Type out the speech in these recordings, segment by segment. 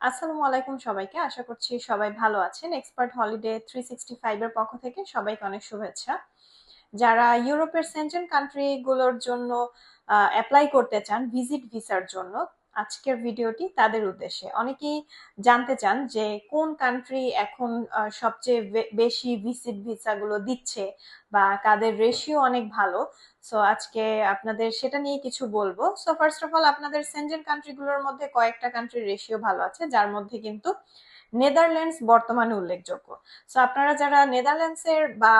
আসসালামু আলাইকুম সবাইকে। আশা করছি সবাই ভালো আছেন। এক্সপার্ট হলিডে থ্রি সিক্সটি ফাইভের পক্ষ থেকে সবাইকে অনেক শুভেচ্ছা। যারা ইউরোপের সেন্ট্রাল কান্ট্রিগুলোর জন্য অ্যাপ্লাই করতে চান ভিজিট ভিসার জন্য আজকের ভিডিওটি তাদের উদ্দেশ্যে। অনেকেই জানতে চান যে কোন কান্ট্রি এখন সবচেয়ে বেশি ভিসিট ভিসাগুলো দিচ্ছে বা কাদের রেশিও অনেক ভালো। সো আজকে আপনাদের সেটা নিয়ে কিছু বলব। সো ফার্স্ট অফ অল আপনাদের সেন্ট্রাল কান্ট্রিগুলোর মধ্যে কয়েকটা কান্ট্রির রেশিও ভালো আছে, যার মধ্যে কিন্তু নেদারল্যান্ডস বর্তমানে উল্লেখযোগ্য। সো আপনারা যারা নেদারল্যান্ডসের বা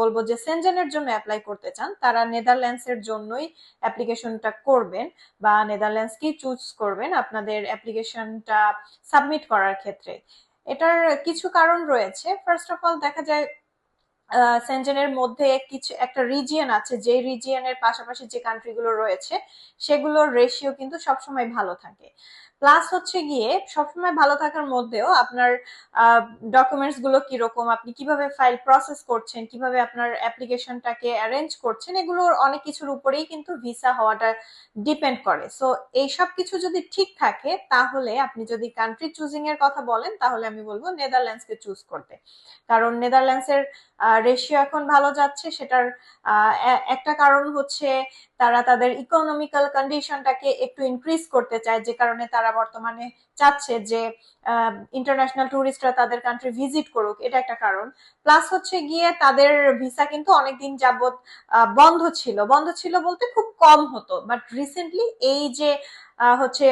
বলব যে সেনজেনের জন্য অ্যাপ্লাই করতে চান, তারা নেদারল্যান্ডসের জন্যই অ্যাপ্লিকেশনটা করবেন বা নেদারল্যান্ডস কি চুজ করবেন আপনাদের অ্যাপ্লিকেশনটা সাবমিট করার ক্ষেত্রে। এটার কিছু কারণ রয়েছে। ফার্স্ট অফ অল দেখা যায় সেনজেনের মধ্যে কিছু, একটা রিজিয়ন আছে যে রিজিয়নের পাশাপাশি যে কান্ট্রিগুলো রয়েছে, সেগুলোর রেশিও কিন্তু সবসময় ভালো থাকে। প্লাস হচ্ছে গিয়ে, সবসময় ভালো থাকার মধ্যেও আপনার ডকুমেন্টসগুলো কীরকম, আপনি কীভাবে ফাইল প্রসেস করছেন, কীভাবে আপনার অ্যাপ্লিকেশনটাকে অ্যারেঞ্জ করছেন এগুলোর অনেক কিছুর উপরেই কিন্তু ভিসা হওয়াটা ডিপেন্ড করে। সো এই সব কিছু যদি ঠিক থাকে, তাহলে আপনি যদি কান্ট্রি চুজিং এর কথা বলেন, তাহলে আমি বলব নেদারল্যান্ডসকে চুজ করতে। কারণ নেদারল্যান্ডসের রেশিও এখন ভালো যাচ্ছে। সেটার একটা কারণ হচ্ছে তারা তাদের ইকোনমিক্যাল কন্ডিশনটাকে একটু ইনক্রিজ করতে চায়, যে কারণে তারা বর্তমানে চাচ্ছে যে ইন্টারন্যাশনাল টুরিস্টরা তাদের কান্ট্রি ভিজিট করুক। এটা একটা কারণ। প্লাস হচ্ছে গিয়ে তাদের ভিসা কিন্তু অনেক অনেকদিন যাবত বন্ধ ছিল। বন্ধ ছিল বলতে খুব কম হতো। বাট রিসেন্টলি এই যে হচ্ছে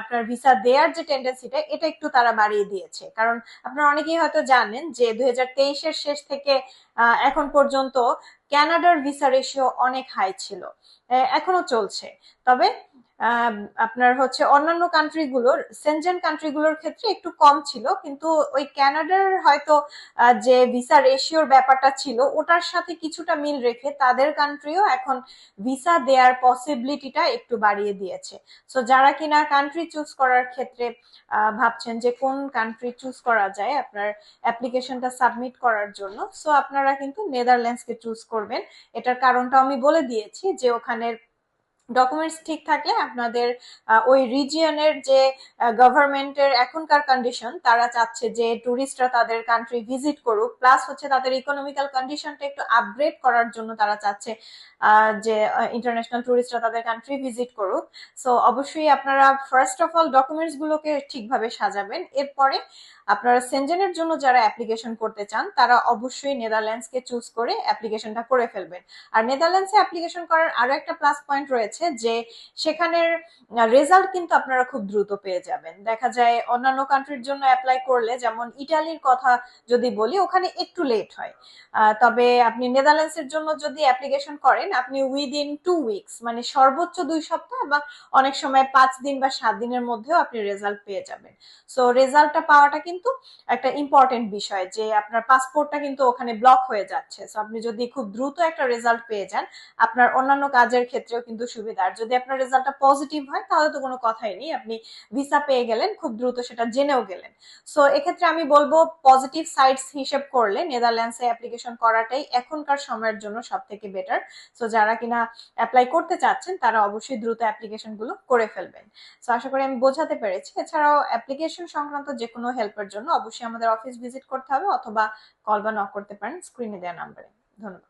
আপনার ভিসা দেওয়ার যে টেন্ডেন্সিটা এটা একটু তারা বাড়িয়ে দিয়েছে। কারণ আপনারা অনেকেই হয়তো জানেন যে দুই তেইশের শেষ থেকে এখন পর্যন্ত ক্যানাডার ভিসা রেশিও অনেক হাই ছিল। এখনও চলছে। তবে আপনার হচ্ছে অন্যান্য কান্ট্রিগুলোর সেনজেন কান্ট্রিগুলোর ক্ষেত্রে একটু কম ছিল, কিন্তু ওই ক্যানাডার হয়তো যে ভিসা রেশিওর ব্যাপারটা ছিল, ওটার সাথে কিছুটা মিল রেখে তাদের কান্ট্রিও এখন ভিসা দেওয়ার পসিবিলিটিটা একটু বাড়িয়ে দিয়েছে। সো যারা কিনা কান্ট্রি চুজ করার ক্ষেত্রে ভাবছেন যে কোন কান্ট্রি চুজ করা যায় আপনার অ্যাপ্লিকেশনটা সাবমিট করার জন্য সো আপনারা কিন্তু নেদারল্যান্ডসকে চুজ করবেন। এটার কারণটা আমি বলে দিয়েছি যে ওখানের ডকুমেন্টস ঠিক থাকলে আপনাদের ওই রিজিয়নের যে গভর্নমেন্টের এখনকার কন্ডিশন তারা চাচ্ছে যে টুরিস্টরা তাদের কান্ট্রি ভিজিট করুক প্লাস হচ্ছে তাদের ইকোনমিক্যাল কন্ডিশনটা একটু আপগ্রেড করার জন্য তারা চাচ্ছে যে ইন্টারন্যাশনাল টুরিস্টরা তাদের কান্ট্রি ভিজিট করুক। সো অবশ্যই আপনারা ফার্স্ট অফ অল ডকুমেন্টস গুলোকে ঠিকভাবে সাজাবেন। এরপরে আপনারা সেনজেনের জন্য যারা অ্যাপ্লিকেশন করতে চান, তারা অবশ্যই নেদারল্যান্ডসকে চুজ করে অ্যাপ্লিকেশনটা করে ফেলবেন। আর নেদারল্যান্ডসে অ্যাপ্লিকেশন করার আরও একটা প্লাস পয়েন্ট রয়েছে যে সেখানের রেজাল্ট কিন্তু আপনারা খুব দ্রুত পেয়ে যাবেন। দেখা যায় অন্যান্য কান্ট্রির জন্য অ্যাপ্লাই করলে, যেমন ইটালির কথা যদি বলি, ওখানে একটু লেট হয়। তবে আপনি নেদারল্যান্ডসের জন্য যদি অ্যাপ্লিকেশন করেন, আপনি উইদিন টু উইকস মানে সর্বোচ্চ দুই সপ্তাহ বা অনেক সময় পাঁচ দিন বা সাত দিনের মধ্যেও আপনি রেজাল্ট পেয়ে যাবেন। সো রেজাল্টটা পাওয়াটা কিন্তু একটা ইম্পর্টেন্ট বিষয় যে আপনার পাসপোর্টটা কিন্তু ওখানে ব্লক হয়ে যাচ্ছে। সো আপনি যদি খুব দ্রুত একটা রেজাল্ট পেয়ে যান, আপনার অন্যান্য কাজের ক্ষেত্রেও কিন্তু সুবিধা আর যদি আপনার রেজাল্টটা পজিটিভ হয়, তাহলে তো কোনো কথাই নেই। আপনি ভিসা পেয়ে গেলেন, খুব দ্রুত সেটা জেনেও গেলেন। সো এক্ষেত্রে আমি বলব পজিটিভ সাইডস হিসেব করলে নেদারল্যান্ডসে অ্যাপ্লিকেশন করাটাই এখনকার সময়ের জন্য সব থেকে বেটার সো যারা কিনা অ্যাপ্লাই করতে চাচ্ছেন, তারা অবশ্যই দ্রুত অ্যাপ্লিকেশনগুলো করে ফেলবেন। সো আশা করি আমি বোঝাতে পেরেছি। এছাড়াও অ্যাপ্লিকেশন সংক্রান্ত যে কোনো হেল্পের জন্য অবশ্যই আমাদের অফিস ভিজিট করতে হবে, অথবা কল বা নক করতে পারেন স্ক্রিনে দেওয়া নাম্বারে ধন্যবাদ।